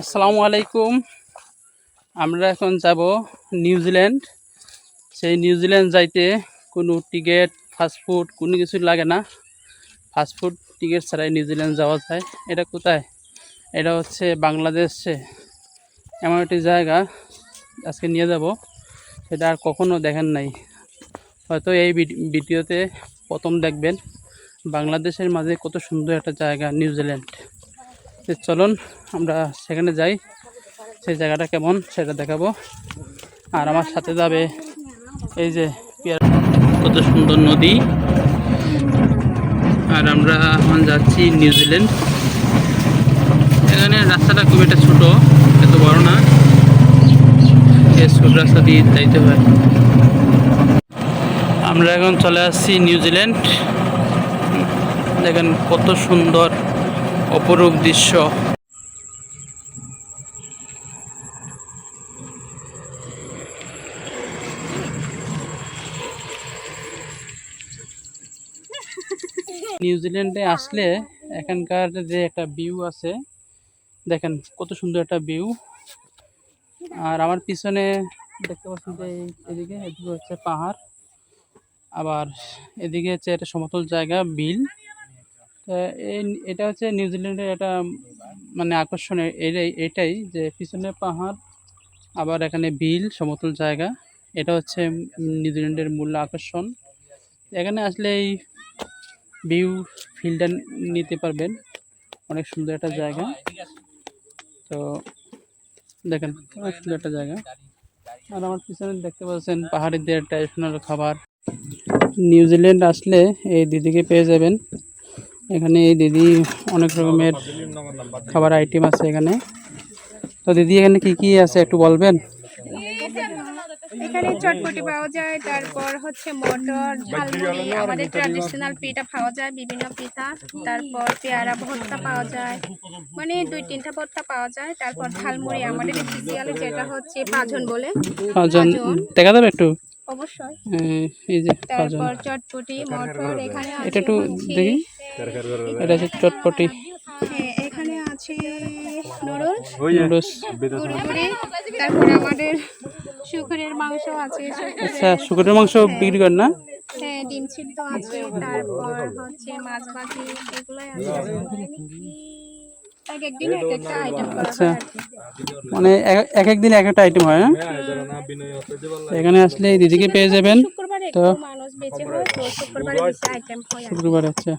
আসসালামু আলাইকুম। আমরা এখন যাব নিউজিল্যান্ড সেই নিউজিল্যান্ড যাইতে কোনো টিকিট ফাস্টফুড কোনো কিছু লাগে না। ফাস্টফুড টিকিট ছাড়াই নিউজিল্যান্ড যাওয়া যায়। এটা কোথায়? এটা হচ্ছে বাংলাদেশে। এমন একটি জায়গা আজকে নিয়ে যাব। সেটা আর কখনও দেখেন নাই। হয়তো এই ভিডিওতে প্রথম দেখবেন। বাংলাদেশের মাঝে কত সুন্দর একটা জায়গা নিউজিল্যান্ড চলুন আমরা সেখানে যাই। সেই জায়গাটা কেমন সেটা দেখাবো। আর আমার সাথে যাবে এই যে কত সুন্দর নদী। আর আমরা এখন যাচ্ছি নিউজিল্যান্ড এখানে রাস্তাটা খুব একটা ছোটো, এত বড় না। ছোট রাস্তা দিয়ে যাইতে হয়। আমরা এখন চলে আসছি নিউজিল্যান্ড দেখেন কত সুন্দর। অপরূপ দৃশ্য। নিউজিল্যান্ডে আসলে এখানকার যে একটা ভিউ আছে, দেখেন কত সুন্দর একটা ভিউ। আর আমার পিছনে দেখতে পাচ্ছেন যে এদিকে এদিকে হচ্ছে পাহাড়, আবার এদিকে হচ্ছে একটা সমতল জায়গা, বিল। এটা হচ্ছে নিউজিল্যান্ডের একটা মানে আকর্ষণের এটাই এটাই যে পিছনে পাহাড়, আবার এখানে বিল, সমতল জায়গা। এটা হচ্ছে নিউজিল্যান্ডের মূল আকর্ষণ। এখানে আসলে এই ভিউ ফিলটা নিতে পারবেন। অনেক সুন্দর একটা জায়গা। তো দেখেন, অনেক সুন্দর একটা জায়গা। আর আমার পিছনে দেখতে পাচ্ছেন পাহাড়িদের ট্র্যাডিশনাল খাবার। নিউজিল্যান্ড আসলে এই দিদিকে পেয়ে যাবেন। এখানে এই দিদি অনেক রকমের খাবার আইটেম আছে এখানে। তো দিদি এখানে কি কি আছে একটু বলবেন? এখানে চটপটি পাওয়া যায় তারপর হচ্ছে মটর ঝালমুড়ি আমাদের ট্র্যাডিশনাল পিঠা পাওয়া যায় বিভিন্ন পিঠা। তারপর পেয়ারা ভর্তা পাওয়া যায় মানে দুই তিনটা ভর্তা পাওয়া যায়। তারপর ঝালমুড়ি আমাদের স্পেশালি যেটা হচ্ছে পাঁচজন বলে। পাঁচজন। পাঁচজন। দেখা যাবে একটু। অবশ্যই। এই এই যে তারপর চটপটি মটর এখানে এটা আছে একটু দেখি। এটা হচ্ছে চটপটি। হ্যাঁ, এখানে আছে নুডলস। নুডলস। কুরকুরি তারপর আমাদের শুকরের মাংস আছে। আচ্ছা শুকরের মাংস বিক্রি করেন না? হ্যাঁ ডিম সিদ্ধ আছে তারপর হচ্ছে মাছ ভাজি এগুলাই আছে। আচ্ছা হয়। মানে এক- এক এক দিন এক একটা আইটেম হয় হ্যাঁ? এখানে আসলে এই দিদিকে পেয়ে যাবেন তো একটু মানুষ বেঁচে হয় তো শুক্রবারে বেশি আইটেম হয় আর কি। শুক্রবার আচ্ছা